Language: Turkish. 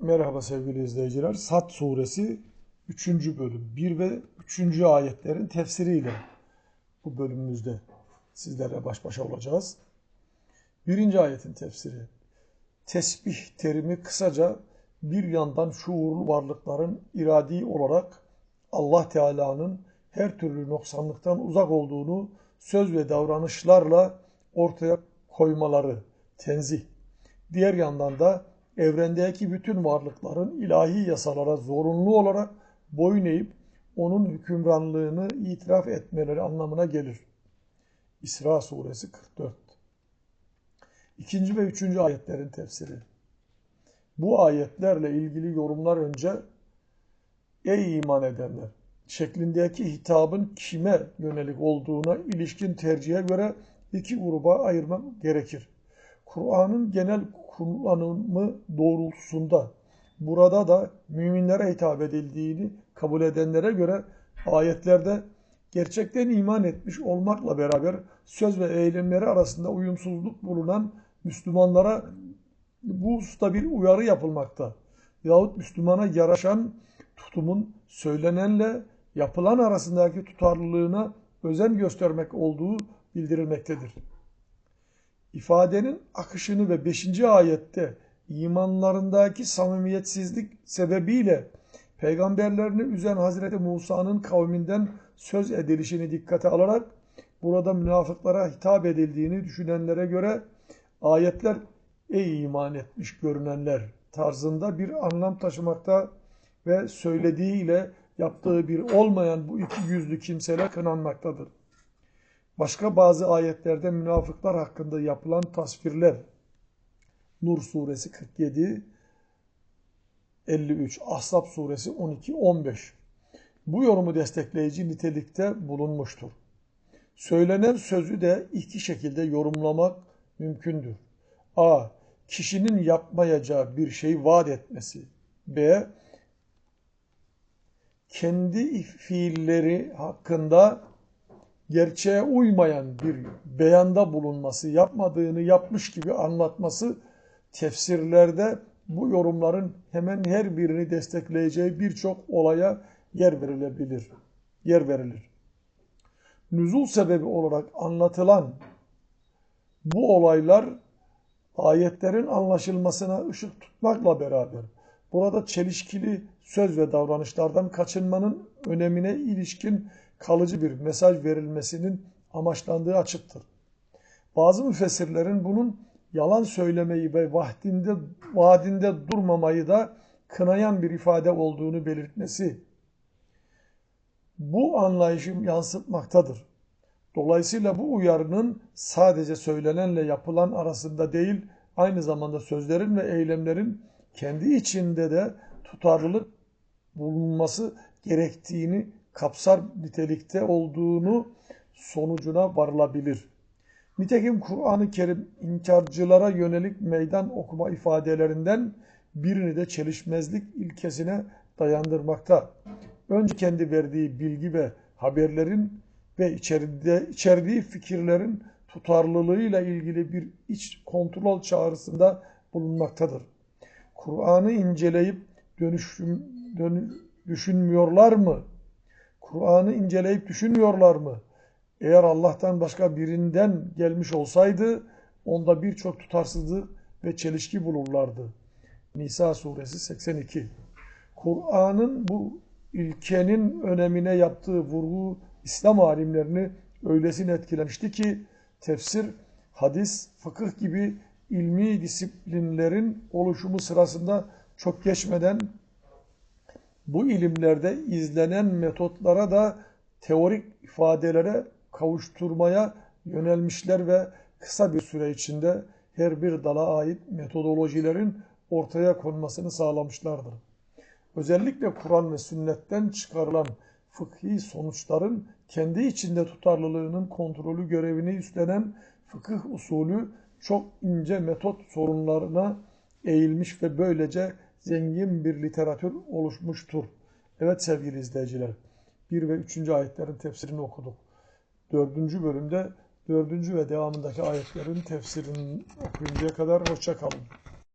Merhaba sevgili izleyiciler. Sat suresi 3. bölüm 1 ve 3. ayetlerin tefsiriyle bu bölümümüzde sizlerle baş başa olacağız. Birinci ayetin tefsiri. Tesbih terimi kısaca bir yandan şuurlu varlıkların iradi olarak Allah Teala'nın her türlü noksanlıktan uzak olduğunu söz ve davranışlarla ortaya koymaları, tenzih. Diğer yandan da evrendeki bütün varlıkların ilahi yasalara zorunlu olarak boyun eğip onun hükümranlığını itiraf etmeleri anlamına gelir. İsra suresi 44 İkinci ve üçüncü ayetlerin tefsiri. Bu ayetlerle ilgili yorumlar önce Ey iman edenler! şeklindeki hitabın kime yönelik olduğuna ilişkin tercihe göre iki gruba ayırmak gerekir. Kur'an'ın genel kullanımı doğrultusunda burada da müminlere hitap edildiğini kabul edenlere göre ayetlerde gerçekten iman etmiş olmakla beraber söz ve eylemleri arasında uyumsuzluk bulunan Müslümanlara bu hususta bir uyarı yapılmakta. Yahut Müslümana yaraşan tutumun söylenenle yapılan arasındaki tutarlılığına özen göstermek olduğu bildirilmektedir. İfadenin akışını ve 5. ayette imanlarındaki samimiyetsizlik sebebiyle peygamberlerini üzen Hazreti Musa'nın kavminden söz edilişini dikkate alarak burada münafıklara hitap edildiğini düşünenlere göre ayetler ey iman etmiş görünenler tarzında bir anlam taşımakta ve söylediğiyle yaptığı bir olmayan bu iki yüzlü kimseler kınanmaktadır. Başka bazı ayetlerde münafıklar hakkında yapılan tasvirler Nur suresi 47 53 Ahzab suresi 12 15 bu yorumu destekleyici nitelikte bulunmuştur. Söylenen sözü de iki şekilde yorumlamak mümkündür. A. Kişinin yapmayacağı bir şey vaat etmesi. B. Kendi fiilleri hakkında gerçeğe uymayan bir beyanda bulunması, yapmadığını yapmış gibi anlatması tefsirlerde bu yorumların hemen her birini destekleyeceği birçok olaya yer verilebilir. Yer verilir. Nüzul sebebi olarak anlatılan bu olaylar ayetlerin anlaşılmasına ışık tutmakla beraber burada çelişkili söz ve davranışlardan kaçınmanın önemine ilişkin kalıcı bir mesaj verilmesinin amaçlandığı açıktır. Bazı müfessirlerin bunun yalan söylemeyi ve vahdinde, vaadinde durmamayı da kınayan bir ifade olduğunu belirtmesi bu anlayışı yansıtmaktadır. Dolayısıyla bu uyarının sadece söylenenle yapılan arasında değil, aynı zamanda sözlerin ve eylemlerin kendi içinde de tutarlılık bulunması gerektiğini kapsar nitelikte olduğunu sonucuna varılabilir. Nitekim Kur'an-ı Kerim inkarcılara yönelik meydan okuma ifadelerinden birini de çelişmezlik ilkesine dayandırmakta. Önce kendi verdiği bilgi ve haberlerin ve içeride, içerdiği fikirlerin tutarlılığıyla ilgili bir iç kontrol çağrısında bulunmaktadır. Kur'an'ı inceleyip dönüşüm, dönü, düşünmüyorlar mı? Kur'an'ı inceleyip düşünmüyorlar mı? Eğer Allah'tan başka birinden gelmiş olsaydı onda birçok tutarsızlık ve çelişki bulurlardı. Nisa suresi 82 Kur'an'ın bu ilkenin önemine yaptığı vurgu İslam alimlerini öylesine etkilemişti ki tefsir, hadis, fıkıh gibi ilmi disiplinlerin oluşumu sırasında çok geçmeden bu ilimlerde izlenen metotlara da teorik ifadelere kavuşturmaya yönelmişler ve kısa bir süre içinde her bir dala ait metodolojilerin ortaya konmasını sağlamışlardır. Özellikle Kur'an ve sünnetten çıkarılan fıkhi sonuçların kendi içinde tutarlılığının kontrolü görevini üstlenen fıkıh usulü çok ince metot sorunlarına eğilmiş ve böylece zengin bir literatür oluşmuştur. Evet sevgili izleyiciler, 1 ve 3. ayetlerin tefsirini okuduk. 4. bölümde 4. ve devamındaki ayetlerin tefsirini okuyuncaya kadar hoşça kalın.